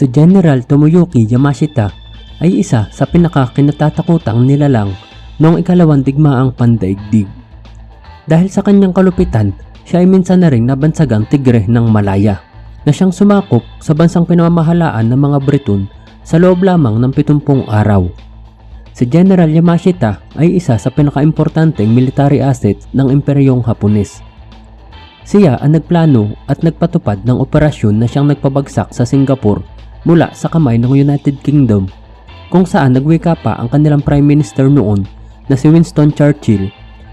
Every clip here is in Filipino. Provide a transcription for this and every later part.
Si General Tomoyuki Yamashita ay isa sa pinakakinatatakutang nilalang noong ikalawang digmaang pandaigdig. Dahil sa kanyang kalupitan, siya ay minsan na rin nabansagang tigre ng Malaya na siyang sumakop sa bansang pinamamahalaan ng mga Briton sa loob lamang ng 70 araw. Si General Yamashita ay isa sa pinakaimportanteng military asset ng Imperyong Hapones. Siya ang nagplano at nagpatupad ng operasyon na siyang nagpabagsak sa Singapore mula sa kamay ng United Kingdom kung saan nagwika pa ang kanilang Prime Minister noon na si Winston Churchill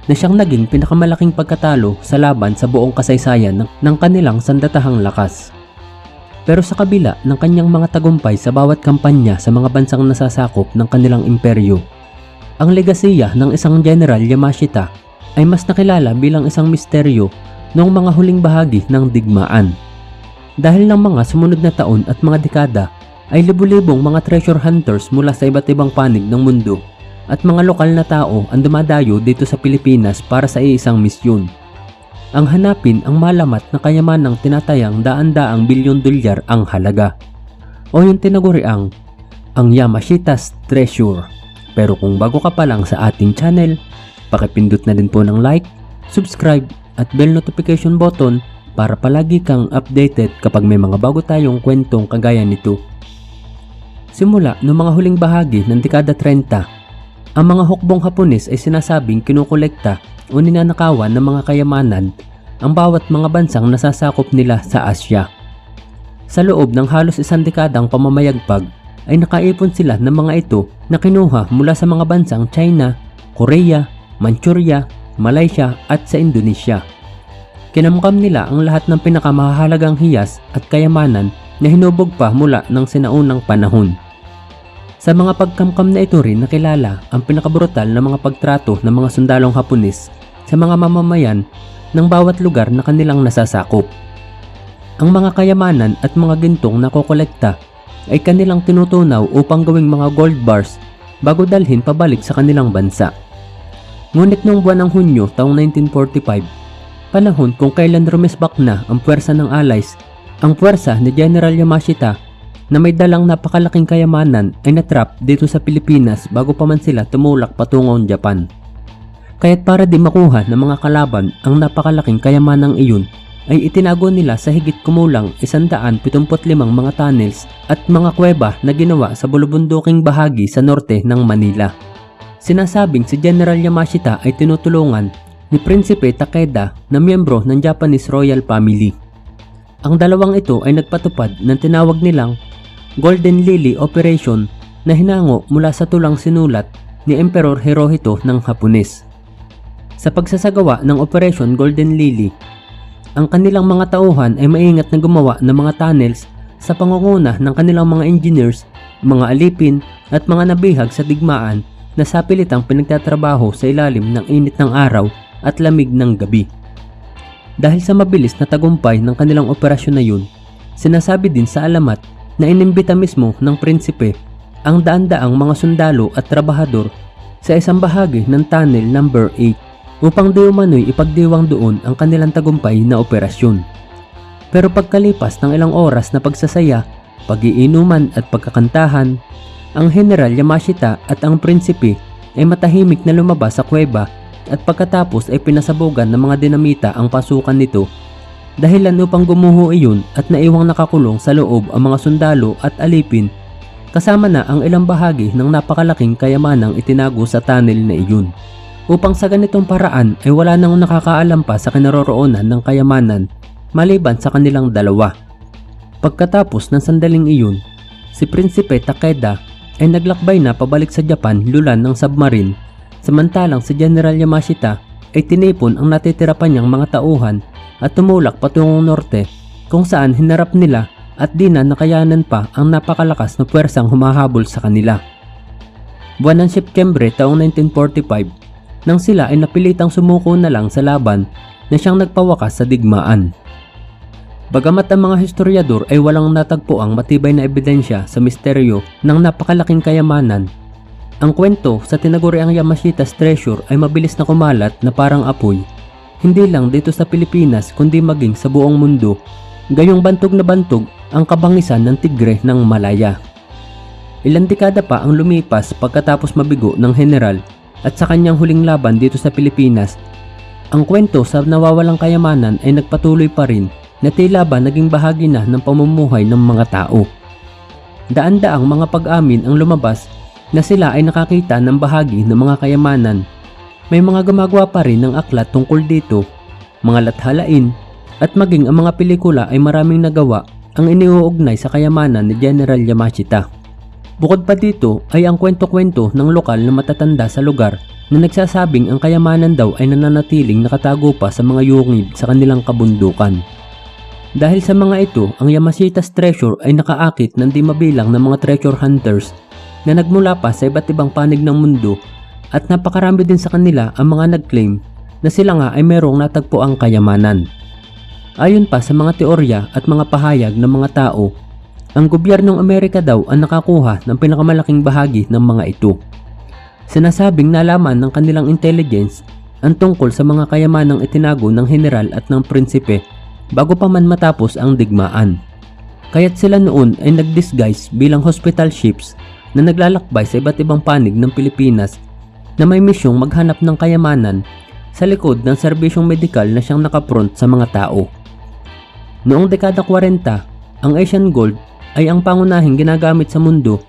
na siyang naging pinakamalaking pagkatalo sa laban sa buong kasaysayan ng, ng kanilang sandatahang lakas. Pero sa kabila ng kanyang mga tagumpay sa bawat kampanya sa mga bansang nasasakop ng kanilang imperyo, ang legasiya ng isang General Yamashita ay mas nakilala bilang isang misteryo noong mga huling bahagi ng digmaan. Dahil ng mga sumunod na taon at mga dekada ay libu-libong mga treasure hunters mula sa iba't ibang panig ng mundo at mga lokal na tao ang dumadayo dito sa Pilipinas para sa iisang misyon. Ang hanapin ang malamat na kayamanang tinatayang daan-daang bilyon dolyar ang halaga o yung tinaguriang ang Yamashita's Treasure. Pero kung bago ka pa lang sa ating channel, pakipindot na din po ng like, subscribe at bell notification button para palagi kang updated kapag may mga bago tayong kwentong kagaya nito. Simula noong mga huling bahagi ng dekada 30, ang mga hukbong Hapones ay sinasabing kinukolekta o ninanakawan ng mga kayamanan ang bawat mga bansang nasasakop nila sa Asya. Sa loob ng halos isang dekadang pamamayagpag ay nakaipon sila ng mga ito na kinuha mula sa mga bansang China, Korea, Manchuria, Malaysia at sa Indonesia. Kinamkam nila ang lahat ng pinakamahalagang hiyas at kayamanan na hinubog pa mula ng sinaunang panahon. Sa mga pagkamkam na ito rin nakilala ang pinakabrutal na mga pagtrato ng mga sundalong Hapones sa mga mamamayan ng bawat lugar na kanilang nasasakop. Ang mga kayamanan at mga gintong na kokolekta ay kanilang tinutunaw upang gawing mga gold bars bago dalhin pabalik sa kanilang bansa. Ngunit noong buwan ng Hunyo taong 1945, panahon kung kailan rumesbak na ang puwersa ng Allies, ang puwersa ni General Yamashita na may dalang napakalaking kayamanan ay natrap dito sa Pilipinas bago pa man sila tumulak patungong Japan. Kaya't para di makuha ng mga kalaban ang napakalaking kayamanang iyon ay itinago nila sa higit kumulang 175 mga tunnels at mga kuweba na ginawa sa bulubunduking bahagi sa norte ng Manila. Sinasabing si General Yamashita ay tinutulungan ni Prinsipe Takeda na miyembro ng Japanese royal family. Ang dalawang ito ay nagpatupad ng tinawag nilang Golden Lily Operation na hinango mula sa tulang sinulat ni Emperor Hirohito ng Hapones. Sa pagsasagawa ng Operation Golden Lily, ang kanilang mga tauhan ay maingat na gumawa ng mga tunnels sa pangunguna ng kanilang mga engineers, mga alipin at mga nabihag sa digmaan na sapilitang pinagtatrabaho sa ilalim ng init ng araw at lamig ng gabi. Dahil sa mabilis na tagumpay ng kanilang operasyon na yun, sinasabi din sa alamat na inimbita mismo ng prinsipe ang daan-daang mga sundalo at trabahador sa isang bahagi ng tunnel number 8 upang di umano'y ipagdiwang doon ang kanilang tagumpay na operasyon. Pero pagkalipas ng ilang oras na pagsasaya, pagiinuman at pagkakantahan, ang General Yamashita at ang prinsipe ay matahimik na lumabas sa kuweba at pagkatapos ay pinasabugan ng mga dinamita ang pasukan nito dahilan upang gumuho iyon at naiwang nakakulong sa loob ang mga sundalo at alipin kasama na ang ilang bahagi ng napakalaking kayamanang itinago sa tunnel na iyon. Upang sa ganitong paraan ay wala nang nakakaalam pa sa kinaroroonan ng kayamanan maliban sa kanilang dalawa. Pagkatapos ng sandaling iyon, si Prinsipe Takeda ay naglakbay na pabalik sa Japan lulan ng submarine samantalang si General Yamashita ay tinipon ang natitira pa niyang mga tauhan at tumulak patungong norte kung saan hinarap nila at di na nakayanan pa ang napakalakas na puwersang humahabol sa kanila. Buwan ng Setyembre taong 1945 nang sila ay napilitang sumuko na lang sa laban na siyang nagpawakas sa digmaan. Bagamat ang mga historiador ay walang natagpo ang matibay na ebidensya sa misteryo ng napakalaking kayamanan, ang kwento sa tinaguriang Yamashita's treasure ay mabilis na kumalat na parang apoy hindi lang dito sa Pilipinas kundi maging sa buong mundo. Gayong bantog na bantog ang kabangisan ng tigre ng Malaya. Ilang dekada pa ang lumipas pagkatapos mabigo ng general at sa kanyang huling laban dito sa Pilipinas, ang kwento sa nawawalang kayamanan ay nagpatuloy pa rin na tila ba naging bahagi na ng pamumuhay ng mga tao. Daan-daang mga pag-amin ang lumabas na sila ay nakakita ng bahagi ng mga kayamanan. May mga gumagawa pa rin ng aklat tungkol dito, mga lathalain, at maging ang mga pelikula ay maraming nagawa ang iniuugnay sa kayamanan ni General Yamashita. Bukod pa dito ay ang kwento-kwento ng lokal na matatanda sa lugar na nagsasabing ang kayamanan daw ay nananatiling nakatago pa sa mga yungib sa kanilang kabundukan. Dahil sa mga ito, ang Yamashita's treasure ay nakaakit ng di mabilang ng mga treasure hunters na nagmula pa sa iba't ibang panig ng mundo at napakarami din sa kanila ang mga nag-claim na sila nga ay merong natagpo ang kayamanan. Ayon pa sa mga teorya at mga pahayag ng mga tao ang gobyernong Amerika daw ang nakakuha ng pinakamalaking bahagi ng mga ito. Sinasabing nalaman ng kanilang intelligence ang tungkol sa mga kayamanang itinago ng general at ng prinsipe bago pa man matapos ang digmaan. Kaya't sila noon ay nag-disguise bilang hospital ships na naglalakbay sa iba't ibang panig ng Pilipinas na may misyong maghanap ng kayamanan sa likod ng serbisyong medikal na siyang nakapront sa mga tao. Noong dekada 40, ang Asian Gold ay ang pangunahing ginagamit sa mundo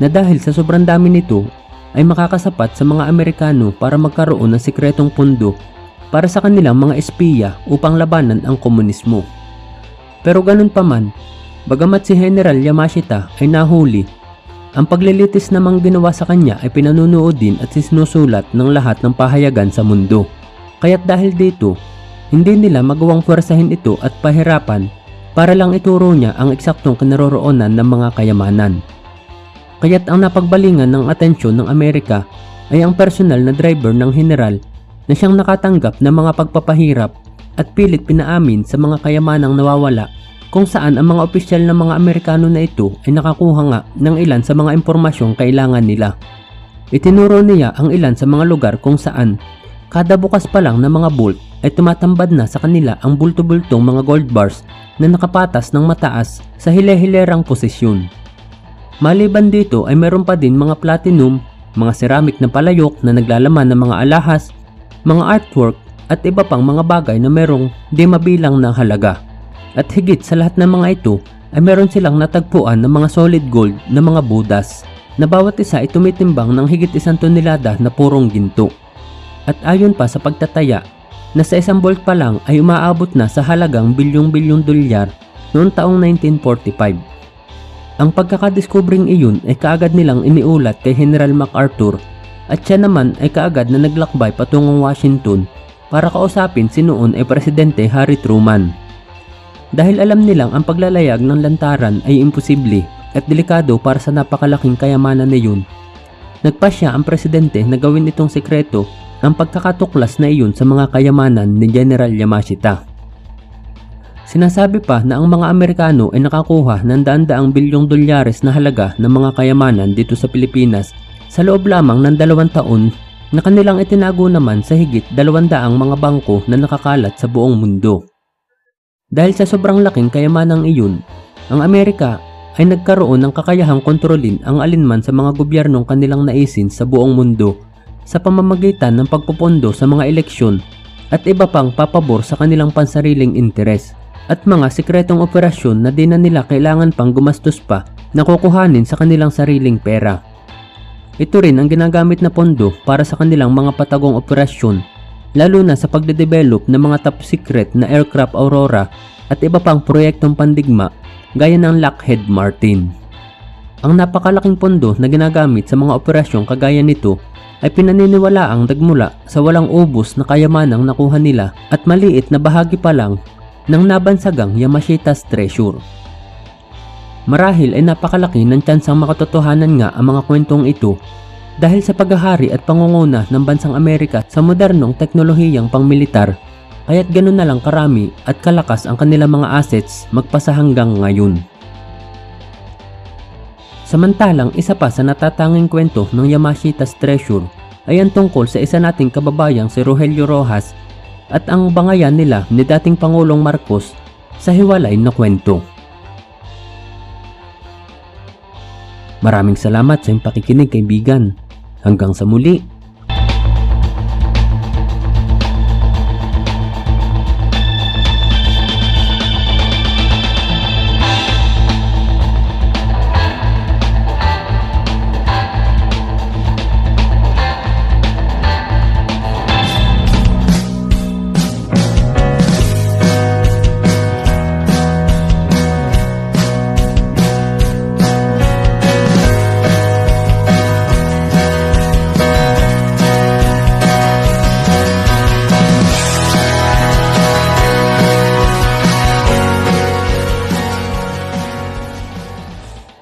na dahil sa sobrang dami nito ay makakasapat sa mga Amerikano para magkaroon ng sikretong pundo para sa kanilang mga espiya upang labanan ang komunismo. Pero ganun pa man, bagamat si General Yamashita ay nahuli, ang paglilitis namang ginawa sa kanya ay pinanunood din at sinusulat ng lahat ng pahayagan sa mundo. Kaya't dahil dito, hindi nila magawang pwersahin ito at pahirapan para lang ituro niya ang eksaktong kinaroroonan ng mga kayamanan. Kaya't ang napagbalingan ng atensyon ng Amerika ay ang personal na driver ng general na siyang nakatanggap ng mga pagpapahirap at pilit pinaamin sa mga kayamanang nawawala kung saan ang mga opisyal ng mga Amerikano na ito ay nakakuha nga ng ilan sa mga impormasyong kailangan nila. Itinuro niya ang ilan sa mga lugar kung saan kada bukas pa lang ng mga bolt ay tumatambad na sa kanila ang bulto-bultong mga gold bars na nakapatas ng mataas sa hile-hilerang posisyon. Maliban dito ay meron pa din mga platinum, mga ceramic na palayok na naglalaman ng mga alahas, mga artwork at iba pang mga bagay na merong di mabilang na halaga. At higit sa lahat ng mga ito ay meron silang natagpuan ng mga solid gold na mga budas na bawat isa ay tumitimbang ng higit isang tonelada na purong ginto. At ayon pa sa pagtataya na sa isang bolt pa lang ay umaabot na sa halagang bilyong-bilyong dolyar noong taong 1945. Ang pagkakadiskubring iyon ay kaagad nilang iniulat kay General MacArthur at siya naman ay kaagad na naglakbay patungong Washington para kausapin si noon ay Presidente Harry Truman. Dahil alam nilang ang paglalayag ng lantaran ay imposible at delikado para sa napakalaking kayamanan na yun, nagpasya ang presidente na gawin itong sekreto ang pagkakatuklas na iyon sa mga kayamanan ni General Yamashita. Sinasabi pa na ang mga Amerikano ay nakakuha ng daan-daang bilyong dolyares na halaga ng mga kayamanan dito sa Pilipinas sa loob lamang ng dalawang taon na kanilang itinago naman sa higit dalawandaang mga bangko na nakakalat sa buong mundo. Dahil sa sobrang laking kayamanang iyon, ang Amerika ay nagkaroon ng kakayahang kontrolin ang alinman sa mga gobyernong kanilang naisin sa buong mundo sa pamamagitan ng pagpupondo sa mga eleksyon at iba pang papabor sa kanilang pansariling interes at mga sikretong operasyon na di na nila kailangan pang gumastos pa na kukuhanin sa kanilang sariling pera. Ito rin ang ginagamit na pondo para sa kanilang mga patagong operasyon lalo na sa pagde-develop ng mga top secret na aircraft Aurora at iba pang proyektong pandigma gaya ng Lockheed Martin. Ang napakalaking pondo na ginagamit sa mga operasyong kagaya nito ay pinaniniwala ang nagmula sa walang ubos na kayamanang nakuha nila at maliit na bahagi pa lang ng nabansagang Yamashita's treasure. Marahil ay napakalaki ng tsansang makatotohanan nga ang mga kwentong ito dahil sa paghahari at pangunguna ng bansang Amerika sa modernong teknolohiyang pangmilitar kaya't ganun na lang karami at kalakas ang kanilang mga assets magpasa hanggang ngayon. Samantalang isa pa sa natatanging kwento ng Yamashita's Treasure ay ang tungkol sa isa nating kababayang si Rogelio Rojas at ang bangayan nila ni dating Pangulong Marcos sa hiwalay na kwento. Maraming salamat sa iyong pakikinig kaibigan. Hanggang sa muli.